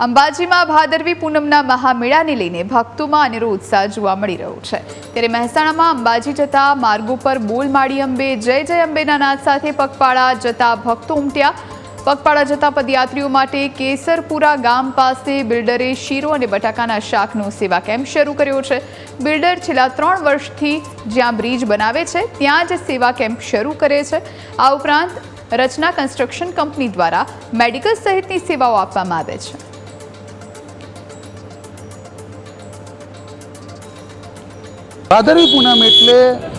અંબાજીમાં ભાદરવી પૂનમના મહામેળાને લઈને ભક્તોમાં અનેરો ઉત્સાહ જોવા મળી રહ્યો છે. ત્યારે મહેસાણામાં અંબાજી જતા માર્ગો પર બોલ માડી અંબે, જય જય અંબેના નાદ સાથે પગપાળા જતા ભક્તો ઉમટ્યા. પગપાળા જતા પદયાત્રીઓ માટે કેસરપુરા ગામ પાસે બિલ્ડરે શીરો અને બટાકાના શાકનો સેવા કેમ્પ શરૂ કર્યો છે. બિલ્ડર છેલ્લા ત્રણ વર્ષથી જ્યાં બ્રિજ બનાવે છે, ત્યાં જ સેવા કેમ્પ શરૂ કરે છે. આ ઉપરાંત રચના કન્સ્ટ્રક્શન કંપની દ્વારા મેડિકલ સહિતની સેવાઓ આપવામાં આવે છે. ભાદરવી પૂનમ એટલે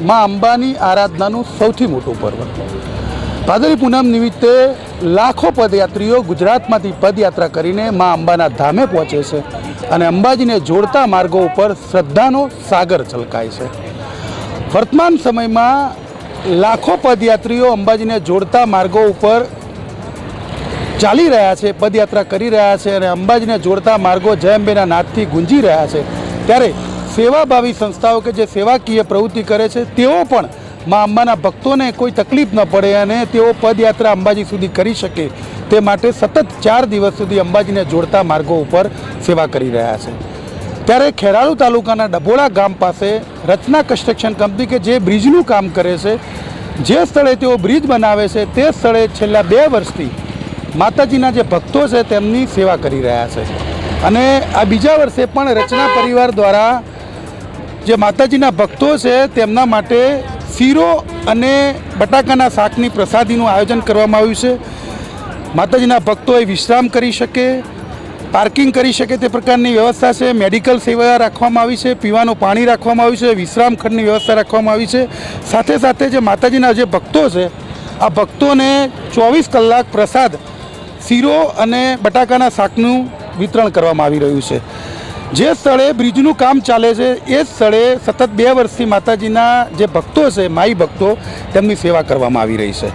મા અંબાની આરાધનાનું સૌથી મોટું પર્વ. ભાદરવી પૂનમ નિમિત્તે લાખો પદયાત્રીઓ ગુજરાતમાંથી પદયાત્રા કરીને મા અંબાના ધામે પહોંચે છે અને અંબાજીને જોડતા માર્ગો ઉપર શ્રદ્ધાનો સાગર છલકાય છે. વર્તમાન સમયમાં લાખો પદયાત્રીઓ અંબાજીને જોડતા માર્ગો ઉપર ચાલી રહ્યા છે, પદયાત્રા કરી રહ્યા છે અને અંબાજીને જોડતા માર્ગો જય અંબેના નાદથી ગુંજી રહ્યા છે. ત્યારે સેવાભાવી સંસ્થાઓ કે જે સેવાકીય પ્રવૃત્તિ કરે છે, તેઓ પણ મા અંબાના ભક્તોને કોઈ તકલીફ ન પડે અને તેઓ પદયાત્રા અંબાજી સુધી કરી શકે. તે માટે સતત ચાર દિવસ સુધી અંબાજીને જોડતા માર્ગો ઉપર સેવા કરી રહ્યા છે. ત્યારે ખેરાળુ તાલુકાના ડભોળા ગામ પાસે રચના કન્સ્ટ્રક્શન કંપની કે જે બ્રિજનું કામ કરે છે, જે સ્થળે તેઓ બ્રિજ બનાવે છે, તે સ્થળે છેલ્લા બે વર્ષથી માતાજીના જે ભક્તો છે, તેમની સેવા કરી રહ્યા છે. અને આ બીજા વર્ષે પણ રચના પરિવાર દ્વારા જે માતાજીના ભક્તો છે, તેમના માટે શીરો અને બટાકાના શાકની પ્રસાદીનું આયોજન કરવામાં આવ્યું છે. માતાજીના ભક્તોએ વિશ્રામ કરી શકે, પાર્કિંગ કરી શકે તે પ્રકારની વ્યવસ્થા છે. મેડિકલ સેવા રાખવામાં આવી છે, પીવાનું પાણી રાખવામાં આવ્યું છે, વિશ્રામ ખંડની વ્યવસ્થા રાખવામાં આવી છે. સાથે સાથે જે માતાજીના જે ભક્તો છે, આ ભક્તોને ચોવીસ કલાક પ્રસાદ, શીરો અને બટાકાના શાકનું વિતરણ કરવામાં આવી રહ્યું છે. જે સ્થળે બ્રિજનું કામ ચાલે છે, એ સ્થળે સતત બે વર્ષથી માતાજીના જે ભક્તો છે, માઈ ભક્તો, તેમની સેવા કરવામાં આવી રહી છે.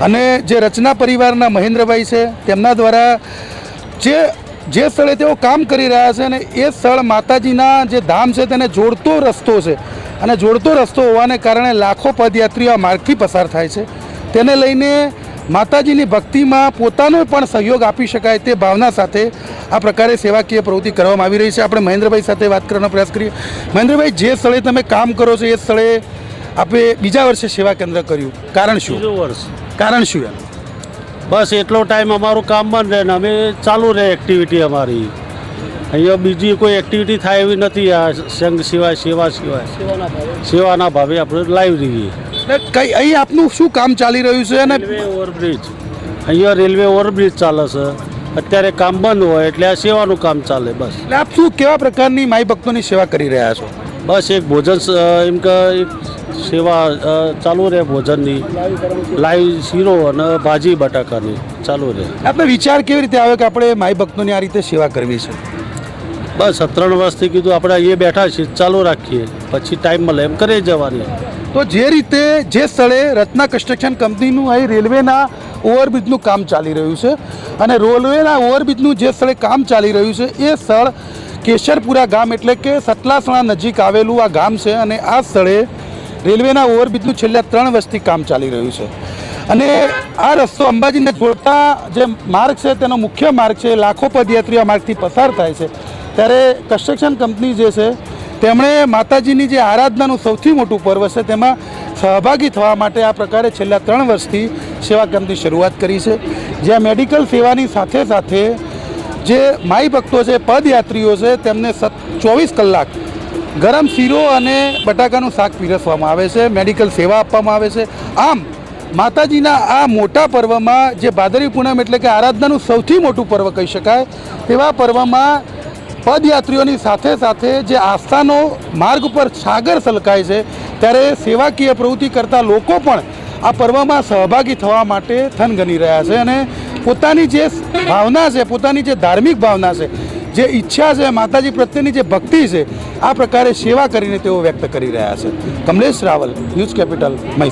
અને જે રચના પરિવારના મહેન્દ્રભાઈ છે, તેમના દ્વારા જે જે સ્થળે તેઓ કામ કરી રહ્યા છે અને એ સ્થળ માતાજીના જે ધામ છે, તેને જોડતો રસ્તો છે. અને જોડતો રસ્તો હોવાને કારણે લાખો પદયાત્રીઓ આ માર્ગથી પસાર થાય છે. તેને લઈને માતાજીની ભક્તિમાં પોતાનો પણ સહયોગ આપી શકાય તે ભાવના સાથે આ પ્રકારે સેવાકીય પ્રવૃત્તિ કરવામાં આવી રહી છે. આપણે મહેન્દ્રભાઈ સાથે વાત કરવાનો પ્રયાસ કરીએ. મહેન્દ્રભાઈ જે સ્થળે તમે કામ કરો છો એ સ્થળે આપણે બીજા વર્ષે સેવા કેન્દ્ર કર્યું. કારણ શું? વર્ષ. કારણ શું એમ બસ એટલો ટાઈમ અમારું કામ બંધ રહે ને અમે ચાલુ રહે એક્ટિવિટી અમારી. અહીંયા બીજી કોઈ એક્ટિવિટી થાય એવી નથી આ સંઘ સિવાય સેવા સિવાય. સેવાના ભાવે. આપણે લાઈવ રહીએ. કઈ અહીં આપનું શું કામ ચાલી રહ્યું છે અને રેલવે ઓવરબ્રિજ. અહીંયા રેલવે ઓવરબ્રિજ ચાલે છે. અત્યારે કામ બંધ હોય એટલે આ સેવાનું કામ ચાલે બસ. એટલે આપ શું કેવા પ્રકારની માઈ ભક્તોની સેવા કરી રહ્યા છો? બસ એક ભોજન એમ કે એક સેવા ચાલુ રહે ભોજનની. લાઈવ શીરો અને ભાજી બટાકાની ચાલુ રહે. આપણે વિચાર કેવી રીતે આવે કે આપણે માઈ ભક્તોની આ રીતે સેવા કરવી છે? બસ ત્રણ વર્ષથી કીધું આપણે અહીંયા બેઠા છીએ ચાલુ રાખીએ. પછી ટાઈમ મળે એમ કરી જવાની. તો જે રીતે જે સ્થળે રત્ના કન્સ્ટ્રક્શન કંપનીનું અહીં રેલવેના ઓવરબ્રિજનું કામ ચાલી રહ્યું છે અને રેલવેના ઓવરબ્રિજનું જે સ્થળે કામ ચાલી રહ્યું છે, એ સ્થળ કેશરપુરા ગામ એટલે કે સતલાસણા નજીક આવેલું આ ગામ છે અને આ સ્થળે રેલવેના ઓવરબ્રિજનું છેલ્લા ત્રણ વર્ષથી કામ ચાલી રહ્યું છે. અને આ રસ્તો અંબાજીને જોડતા જે માર્ગ છે, તેનો મુખ્ય માર્ગ છે લાખો પદયાત્રીઓ માર્ગથી પસાર થાય છે. ત્યારે કન્સ્ટ્રક્શન કંપની જે છે તેમણે માતાજીની જે આરાધનાનું સૌથી મોટું પર્વ છે, તેમાં સહભાગી થવા માટે આ પ્રકારે છેલ્લા ત્રણ વર્ષથી સેવા કેમ્પની શરૂઆત કરી છે. જ્યાં મેડિકલ સેવાની સાથે સાથે જે માઈ ભક્તો છે, પદયાત્રીઓ છે, તેમને સત, ચોવીસ કલાક ગરમ શીરો અને બટાકાનું શાક પીરસવામાં આવે છે, મેડિકલ સેવા આપવામાં આવે છે. આમ, માતાજીના આ મોટા પર્વમાં જે ભાદરવી પૂનમ એટલે કે આરાધનાનું સૌથી મોટું પર્વ કહી શકાય, તેવા પર્વમાં પદયાત્રીઓની સાથે સાથે જે આસ્થાનો માર્ગ પર સાગર સલકાય છે, ત્યારે સેવાકીય પ્રવૃત્તિ કરતા લોકો પણ આ પર્વમાં સહભાગી થવા માટે થનગની રહ્યા છે અને પોતાની જે ભાવના છે, પોતાની જે ધાર્મિક ભાવના છે, જે ઈચ્છા છે, માતાજી પ્રત્યેની જે ભક્તિ છે, આ પ્રકારે સેવા કરીને તેઓ વ્યક્ત કરી રહ્યા છે. Kamlesh Raval, news capital Mahisagar